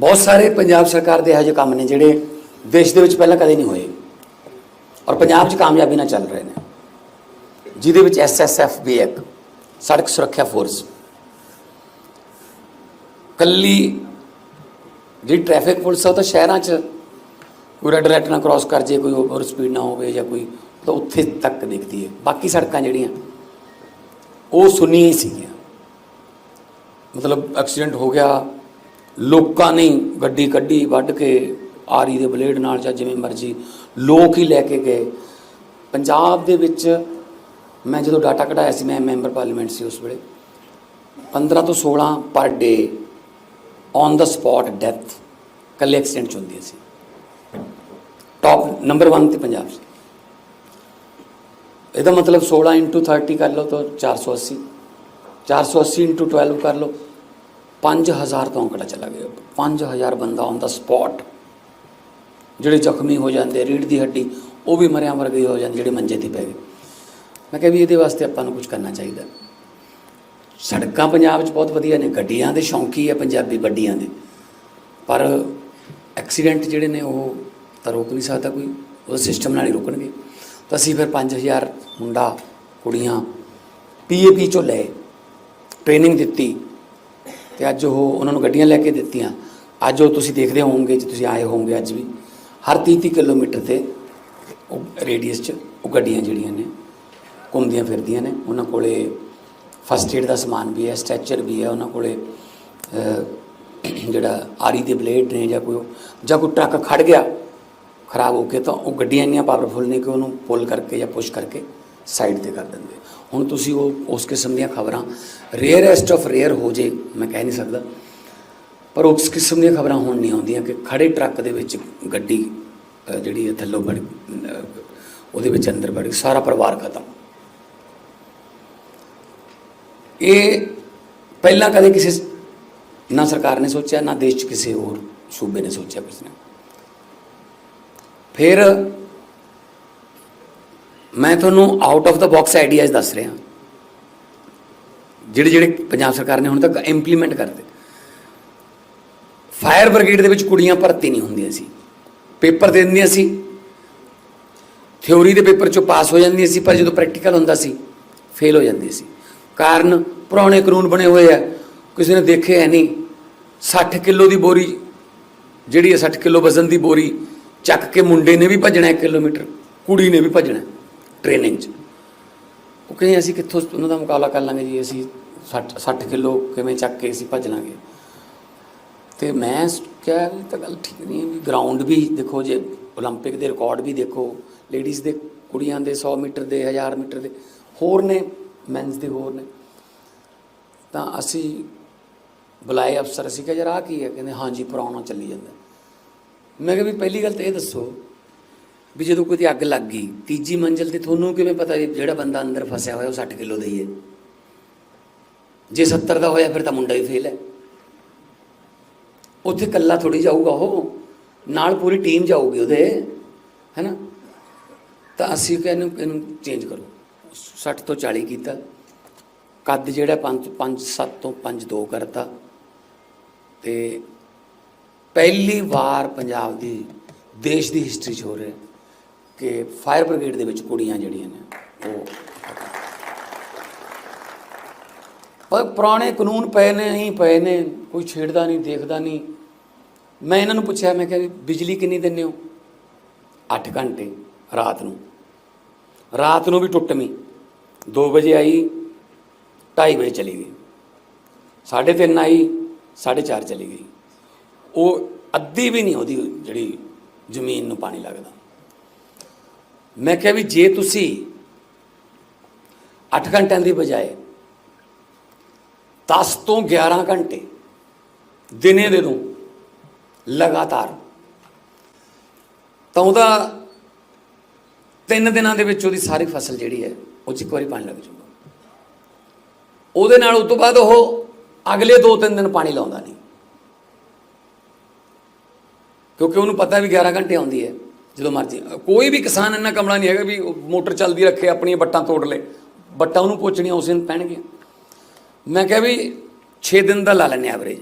ਬਹੁਤ ਸਾਰੇ ਪੰਜਾਬ ਸਰਕਾਰ ਦੇ ਇਹੋ ਜਿਹੇ ਕੰਮ ਨੇ ਜਿਹੜੇ ਦੇਸ਼ ਦੇ ਵਿੱਚ ਪਹਿਲਾਂ ਕਦੇ ਨਹੀਂ ਹੋਏ ਔਰ ਪੰਜਾਬ 'ਚ ਕਾਮਯਾਬੀ ਨਾਲ ਚੱਲ ਰਹੇ ਨੇ। ਜਿਹਦੇ ਵਿੱਚ ਐਸਐਸਐਫ ਵੀ ਹੈ ਇੱਕ, ਸੜਕ ਸੁਰੱਖਿਆ ਫੋਰਸ। ਕੱਲੀ ਜਿਹੜੀ ਟ੍ਰੈਫਿਕ ਪੁਲਿਸ ਆ, ਉਹ ਤਾਂ ਸ਼ਹਿਰਾਂ 'ਚ ਕੋਈ ਰੈੱਡ ਲਾਈਟ ਨਾ ਕ੍ਰਾਸ ਕਰ ਜੇ, ਕੋਈ ਓਵਰ ਸਪੀਡ ਨਾ ਹੋਵੇ ਜਾਂ ਕੋਈ ਤਾਂ ਉੱਥੇ ਤੱਕ ਦੇਖਦੀ ਹੈ। ਬਾਕੀ ਸੜਕਾਂ ਜਿਹੜੀਆਂ, ਉਹ ਸੁੰਨੀਆਂ ਹੀ ਸੀਗੀਆਂ। ਮਤਲਬ ਐਕਸੀਡੈਂਟ ਹੋ ਗਿਆ ਲੋਕਾਂ ਨੇ ਗੱਡੀ ਕੱਢੀ, ਵੱਢ ਕੇ ਆਰੀ ਦੇ ਬਲੇਡ ਨਾਲ ਜਾਂ ਜਿਵੇਂ ਮਰਜ਼ੀ ਲੋਕ ਹੀ ਲੈ ਕੇ ਗਏ। ਪੰਜਾਬ ਦੇ ਵਿੱਚ ਮੈਂ ਜਦੋਂ ਡਾਟਾ ਕਢਾਇਆ ਸੀ, ਮੈਂ ਮੈਂਬਰ ਪਾਰਲੀਮੈਂਟ ਸੀ ਉਸ ਵੇਲੇ 15 ਤੋਂ 16 per day on the spot death ਕੱਲੇ ਐਕਸੀਡੈਂਟ 'ਚ ਹੁੰਦੀ ਸੀ। ਟੌਪ ਨੰਬਰ 1 ਤੇ ਪੰਜਾਬ ਸੀ। ਇਹਦਾ ਮਤਲਬ 16 into 30 ਕਰ ਲਓ ਤਾਂ 480 480 into 12 ਕਰ ਲਓ। 5000 ਤੋਂ ਅੰਕੜਾ ਚਲਾ ਗਿਆ। 5000 ਬੰਦਾ ਔਨ ਦਾ ਸਪੌਟ ਜਿਹੜੇ ਜ਼ਖਮੀ ਹੋ ਜਾਂਦੇ ਰੀੜ ਦੀ ਹੱਡੀ, ਉਹ ਵੀ ਮਰਿਆ ਮਰ ਗਈ ਹੋ ਜਾਂਦੇ, ਜਿਹੜੇ ਮੰਜੇ ਤੇ ਪੈ ਗਏ। ਮੈਂ ਕਿਹਾ ਵੀ ਇਹਦੇ ਵਾਸਤੇ ਆਪਾਂ ਨੂੰ ਕੁਝ ਕਰਨਾ ਚਾਹੀਦਾ। ਸੜਕਾਂ ਪੰਜਾਬ 'ਚ ਬਹੁਤ ਵਧੀਆ ਨੇ। ਗੱਡੀਆਂ ਦੇ ਸ਼ੌਂਕੀ ਹੈ ਪੰਜਾਬੀ ਵੱਡੀਆਂ ਦੇ। ਪਰ ਐਕਸੀਡੈਂਟ ਜਿਹੜੇ ਨੇ, ਉਹ ਤਾਂ ਰੋਕ ਨਹੀਂ ਸਕਦਾ ਕੋਈ। ਉਹ ਸਿਸਟਮ ਨਾਲ ਹੀ ਰੋਕਣਗੇ। ਤਾਂ ਅਸੀਂ ਫਿਰ 5000 ਮੁੰਡਾ, ਕੁੜੀਆਂ, ਪੀਏਪੀ ਚੋਂ ਲਏ। ਟ੍ਰੇਨਿੰਗ ਦਿੱਤੀ। ਤੇ ਅੱਜ ਉਹ ਉਹਨਾਂ ਨੂੰ ਗੱਡੀਆਂ ਲੈ ਕੇ ਦਿੱਤੀਆਂ। ਅੱਜ ਉਹ ਤੁਸੀਂ ਦੇਖਦੇ ਹੋਵੋਗੇ ਜੇ ਤੁਸੀਂ ਆਏ ਹੋਵੋਗੇ ਅੱਜ ਵੀ। ਹਰ 30 30 ਕਿਲੋਮੀਟਰ ਤੇ ਉਹ ਰੇਡੀਅਸ 'ਚ ਉਹ ਗੱਡੀਆਂ ਜਿਹੜੀਆਂ ਨੇ, ਘੁੰਮਦੀਆਂ ਫਿਰਦੀਆਂ ਨੇ। ਉਹਨਾਂ ਕੋਲੇ ਫਸਟ ਏਡ ਦਾ ਸਮਾਨ ਵੀ ਹੈ ਸਟ੍ਰੈਚਰ ਵੀ ਹੈ, ਉਹਨਾਂ ਕੋਲੇ ਜਿਹੜਾ ਆਰੀ ਦੇ ਬਲੇਡ ਨੇ ਜਾਂ ਕੋਈ ਜਾਂ ਕੋਈ ਟਰੱਕ ਖੜ ਗਿਆ, ਖਰਾਬ ਹੋ ਕੇ ਤਾਂ ਉਹ ਗੱਡੀਆਂ ਇੰਨੀਆਂ ਪਾਵਰਫੁਲ ਨੇ ਕਿ ਉਹਨੂੰ ਪੁੱਲ ਕਰਕੇ ਜਾਂ ਪੁਸ਼ ਕਰਕੇ ਸਾਈਡ ਤੇ ਕਰ ਦਿੰਦੇ। ਹੁਣ ਤੁਸੀਂ ਉਹ ਉਸ ਕਿਸਮ ਦੀਆਂ ਖਬਰਾਂ ਰੇਅਰੈਸਟ ਆਫ ਰੇਅਰ ਹੋ ਜੇ ਮੈਂ ਕਹਿ ਨਹੀਂ ਸਕਦਾ। ਪਰ ਉਸ ਕਿਸਮ ਦੀਆਂ ਖਬਰਾਂ ਹੁਣ ਨਹੀਂ ਆਉਂਦੀਆਂ ਕਿ ਖੜੇ ਟਰੱਕ ਦੇ ਵਿੱਚ ਗੱਡੀ ਜਿਹੜੀ ਹੈ ਥੱਲੋਂ ਵੜ ਉਹਦੇ ਵਿੱਚ ਅੰਦਰ ਵੜ ਗਈ, ਸਾਰਾ ਪਰਿਵਾਰ ਖਤਮ। ਇਹ ਪਹਿਲਾਂ ਕਦੇ ਕਿਸੇ ਨਾ ਸਰਕਾਰ ਨੇ ਸੋਚਿਆ ਨਾ ਦੇਸ਼ 'ਚ ਕਿਸੇ ਹੋਰ ਸੂਬੇ ਨੇ ਸੋਚਿਆ ਕਿਸੇ ਨੇ। ਫਿਰ ਮੈਂ ਤੁਹਾਨੂੰ out of the box ideas ਦੱਸ ਰਿਹਾ। ਜਿਹੜੇ ਜਿਹੜੇ ਪੰਜਾਬ ਸਰਕਾਰ ਨੇ ਹੁਣ ਤੱਕ ਇੰਪਲੀਮੈਂਟ ਕਰਦੇ ਫਾਇਰ ਬ੍ਰਿਗੇਡ ਦੇ ਵਿੱਚ ਕੁੜੀਆਂ ਭਰਤੀ ਨਹੀਂ ਹੁੰਦੀਆਂ ਸੀ। ਪੇਪਰ ਦੇ ਦਿੰਦੀਆਂ ਸੀ। ਥਿਉਰੀ ਦੇ ਪੇਪਰ ਚੋਂ ਪਾਸ ਹੋ ਜਾਂਦੀਆਂ ਸੀ, ਪਰ ਜਦੋਂ ਪ੍ਰੈਕਟੀਕਲ ਹੁੰਦਾ ਸੀ ਫੇਲ ਹੋ ਜਾਂਦੀ ਸੀ। ਕਾਰਨ ਪੁਰਾਣੇ ਕਾਨੂੰਨ ਬਣੇ ਹੋਏ ਆ। ਕਿਸੇ ਨੇ ਦੇਖੇ ਹੈ ਨਹੀਂ। 60 ਕਿਲੋ ਦੀ ਬੋਰੀ, ਜਿਹੜੀ ਹੈ 60 ਕਿਲੋ ਵਜ਼ਨ ਦੀ ਬੋਰੀ, ਚੱਕ ਕੇ ਮੁੰਡੇ ਨੇ ਵੀ ਭੱਜਣਾ 1 ਕਿਲੋਮੀਟਰ, ਕੁੜੀ ਨੇ ਵੀ ਭੱਜਣਾ। ਟ੍ਰੇਨਿੰਗ 'ਚ ਉਹ ਕਹਿੰਦੇ ਅਸੀਂ ਕਿੱਥੋਂ ਉਹਨਾਂ ਦਾ ਮੁਕਾਬਲਾ ਕਰ ਲਾਂਗੇ ਜੀ ਅਸੀਂ 60 60 ਕਿਲੋ ਕਿਵੇਂ ਚੱਕ ਕੇ ਅਸੀਂ ਭੱਜ ਲਾਂਗੇ ਤੇ ਮੈਂ ਸ- ਕਿਹਾ ਵੀ ਤਾਂ ਗੱਲ ਠੀਕ ਨਹੀਂ ਹੈ ਵੀ ਗਰਾਊਂਡ ਵੀ ਦੇਖੋ ਜੇ 올림픽 ਦੇ ਰਿਕਾਰਡ ਵੀ ਦੇਖੋ ਲੇਡੀਜ਼ ਦੇ ਕੁੜੀਆਂ ਦੇ 100 ਮੀਟਰ ਦੇ 1000 ਮੀਟਰ ਦੇ ਹੋਰ ਨੇ ਮੈਨਸ ਦੇ ਹੋਰ ਨੇ ਤਾਂ ਅਸੀਂ ਬੁਲਾਏ ਅਫਸਰ ਅਸੀਂ ਕਿਹਾ ਯਾਰ ਆਹ ਕੀ ਹੈ ਕਹਿੰਦੇ ਹਾਂਜੀ ਪੁਰਾਣਾ ਚੱਲੀ ਜਾਂਦਾ ਮੈਂ ਕਿਹਾ ਵੀ ਪਹਿਲੀ ਗੱਲ ਤਾਂ ਇਹ ਦੱਸੋ ਵੀ ਜਦੋਂ ਕੋਈ ਅੱਗ ਲੱਗ ਗਈ, ਤੀਜੀ ਮੰਜ਼ਲ ਤੇ ਤੁਹਾਨੂੰ ਕਿਵੇਂ ਪਤਾ ਵੀ ਜਿਹੜਾ ਬੰਦਾ ਅੰਦਰ ਫਸਿਆ ਹੋਇਆ ਉਹ 60 ਕਿਲੋ ਦਾ ਹੀ ਹੈ? ਜੇ 70 ਦਾ ਹੋਇਆ ਫਿਰ ਤਾਂ ਮੁੰਡਾ ਹੀ ਫੇਲ ਹੈ। ਉੱਥੇ ਇਕੱਲਾ ਥੋੜੀ ਜਾਊਗਾ ਉਹ, ਨਾਲ ਪੂਰੀ ਟੀਮ ਜਾਊਗੀ ਉਹਦੇ, ਹੈਨਾ? ਤਾਂ ਅਸੀਂ ਕਹਿੰਨੂੰ ਇਹਨੂੰ ਚੇਂਜ ਕਰੋ। 60 ਤੋਂ 40 ਕੀਤਾ। ਕੱਦ ਜਿਹੜਾ 5 5 7 ਤੋਂ 5 2 ਕਰਤਾ। ਤੇ ਪਹਿਲੀ ਵਾਰ ਪੰਜਾਬ ਦੀ, ਦੇਸ਼ ਦੀ ਹਿਸਟਰੀ 'ਚ ਹੋ ਰਿਹਾ। ਕਿ ਫਾਇਰ ਬ੍ਰਿਗੇਡ ਦੇ ਵਿੱਚ ਕੁੜੀਆਂ ਜਿਹੜੀਆਂ ਨੇ, ਉਹ ਪਰ ਪੁਰਾਣੇ ਕਾਨੂੰਨ ਪਏ ਨੇ ਹੀ ਪਏ ਨੇ, ਕੋਈ ਛੇੜਦਾ ਨਹੀਂ, ਦੇਖਦਾ ਨਹੀਂ। ਮੈਂ ਇਹਨਾਂ ਨੂੰ ਪੁੱਛਿਆ, ਮੈਂ ਕਿਹਾ ਵੀ ਬਿਜਲੀ ਕਿੰਨੀ ਦਿੰਦੇ ਹੋ? 8 ਘੰਟੇ, ਰਾਤ ਨੂੰ। ਰਾਤ ਨੂੰ ਵੀ ਟੁੱਟਵੀਂ 2 ਵਜੇ ਆਈ 2:30 ਵਜੇ ਚਲੀ ਗਈ। 3:30 ਆਈ 4:30 ਚਲੀ ਗਈ। ਉਹ ਅੱਧੀ ਵੀ ਨਹੀਂ ਉਹਦੀ ਜਿਹੜੀ ਜ਼ਮੀਨ ਨੂੰ ਪਾਣੀ ਲੱਗਦਾ। ਮੈਂ ਕਿਹਾ ਵੀ ਜੇ ਤੁਸੀਂ 8 ਘੰਟਿਆਂ ਦੀ ਬਜਾਏ 10 ਤੋਂ 11 ਘੰਟੇ ਦਿਨੇ ਦੇ ਦੋ, ਲਗਾਤਾਰ, ਤਾਂ ਉਹਦਾ ਤਿੰਨ ਦਿਨਾਂ ਦੇ ਵਿੱਚ ਉਹਦੀ ਸਾਰੀ ਫਸਲ ਜਿਹੜੀ ਹੈ, ਉਹ 'ਚ ਇੱਕ ਵਾਰੀ ਪਾਣੀ ਲੱਗ ਜਾਊਗਾ। ਉਹਦੇ ਨਾਲ ਉਸ ਤੋਂ ਬਾਅਦ ਉਹ ਅਗਲੇ 2-3 ਦਿਨ ਪਾਣੀ ਲਾਉਂਦਾ ਨਹੀਂ। ਕਿਉਂਕਿ ਉਹਨੂੰ ਪਤਾ ਵੀ 11 ਘੰਟੇ ਆਉਂਦੀ ਹੈ। ਜਦੋਂ ਮਰਜ਼ੀ। ਕੋਈ ਵੀ ਕਿਸਾਨ ਇੰਨਾ ਕਮਲਾ ਨਹੀਂ ਹੈਗਾ ਵੀ ਮੋਟਰ ਚੱਲਦੀ ਰੱਖੇ, ਆਪਣੀਆਂ ਬੱਟਾਂ ਤੋੜ ਲੇ। ਬੱਟਾਂ ਉਹਨੂੰ ਪੋਚਣੀਆਂ ਉਸ ਦਿਨ ਪੈਣਗੀਆਂ। ਮੈਂ ਕਿਹਾ ਵੀ 6 ਦਿਨ ਦਾ ਲਾ ਲੈਣੇ ਐਵਰੇਜ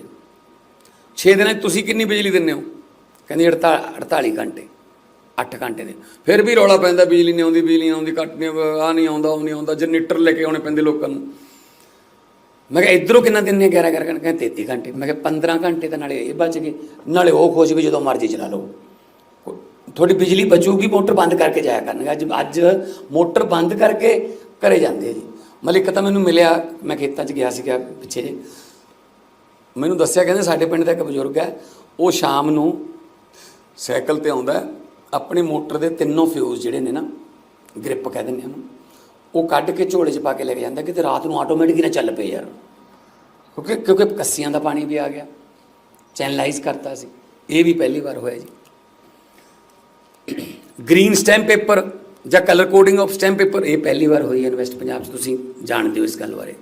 6 ਦਿਨਾਂ 'ਚ ਤੁਸੀਂ ਕਿੰਨੀ ਬਿਜਲੀ ਦਿੰਦੇ ਹੋ? ਕਹਿੰਦੀ 48 ਘੰਟੇ 8 ਘੰਟੇ ਦੇ। ਫਿਰ ਵੀ ਰੌਲਾ ਪੈਂਦਾ, ਬਿਜਲੀ ਨਹੀਂ ਆਉਂਦੀ, ਬਿਜਲੀ ਨਹੀਂ ਆਉਂਦੀ ਕੱਟ ਨਹੀਂ ਆ ਨਹੀਂ ਆਉਂਦਾ, ਉਹ ਨਹੀਂ ਆਉਂਦਾ ਜਨਰੇਟਰ ਲੈ ਕੇ ਆਉਣੇ ਪੈਂਦੇ ਲੋਕਾਂ ਨੂੰ। ਮੈਂ ਕਿਹਾ, ਇਧਰੋਂ ਕਿੰਨਾ ਦਿੰਨੇ 11 11 ਘੰਟੇ। ਕਹਿੰਦੇ 33 ਘੰਟੇ। ਮੈਂ ਕਿਹਾ 15 ਘੰਟੇ ਤਾਂ ਨਾਲੇ ਇਹ ਬਚ ਗਏ। ਨਾਲੇ ਉਹ ਖੁਸ਼ ਵੀ ਜਦੋਂ ਮਰਜ਼ੀ ਚਲਾ ਲਓ। ਤੁਹਾਡੀ ਬਿਜਲੀ ਬਚੂਗੀ ਮੋਟਰ ਬੰਦ ਕਰਕੇ ਜਾਇਆ ਕਰਨਗੇ। ਅੱਜ ਅੱਜ ਮੋਟਰ ਬੰਦ ਕਰਕੇ ਘਰੇ ਜਾਂਦੇ ਆ ਜੀ। ਮਤਲਬ ਇੱਕ ਤਾਂ ਮੈਨੂੰ ਮਿਲਿਆ ਮੈਂ ਖੇਤਾਂ 'ਚ ਗਿਆ ਸੀਗਾ ਪਿੱਛੇ ਜੇ। ਮੈਨੂੰ ਦੱਸਿਆ ਕਹਿੰਦੇ ਸਾਡੇ ਪਿੰਡ ਦਾ ਇੱਕ ਬਜ਼ੁਰਗ ਹੈ ਉਹ ਸ਼ਾਮ ਨੂੰ ਸਾਈਕਲ ਤੇ ਆਉਂਦਾ ਹੈ, ਆਪਣੀ ਮੋਟਰ ਦੇ ਤਿੰਨੋਂ ਫਿਊਜ਼ ਜਿਹੜੇ ਨੇ ਨਾ ਗ੍ਰਿਪ ਕਹਿ ਦਿੰਦੇ ਉਹਨੂੰ ਉਹ ਕੱਢ ਕੇ ਝੋਲੇ 'ਚ ਪਾ ਕੇ ਲੈ ਕੇ ਜਾਂਦਾ ਕਿਤੇ ਰਾਤ ਨੂੰ ਆਟੋਮੈਟਿਕ ਨਾ ਚੱਲ ਪਏ ਯਾਰ। ਕਿਉਂਕਿ ਕਿਉਂਕਿ ਕੱਸੀਆਂ ਦਾ ਪਾਣੀ ਵੀ ਆ ਗਿਆ। ਚੈਨਲਾਈਜ਼ ਕਰਤਾ ਸੀ। ਇਹ ਵੀ ਪਹਿਲੀ ਵਾਰ ਹੋਇਆ ਜੀ। ਗ੍ਰੀਨ ਸਟੈਂਪ ਪੇਪਰ ਜਾਂ colour coding of stamp paper ਇਹ ਪਹਿਲੀ ਵਾਰ ਹੋਈ ਹੈ ਇਨਵੈਸਟ ਪੰਜਾਬ 'ਚ, ਤੁਸੀਂ ਜਾਣਦੇ ਹੋ ਇਸ ਗੱਲ ਬਾਰੇ।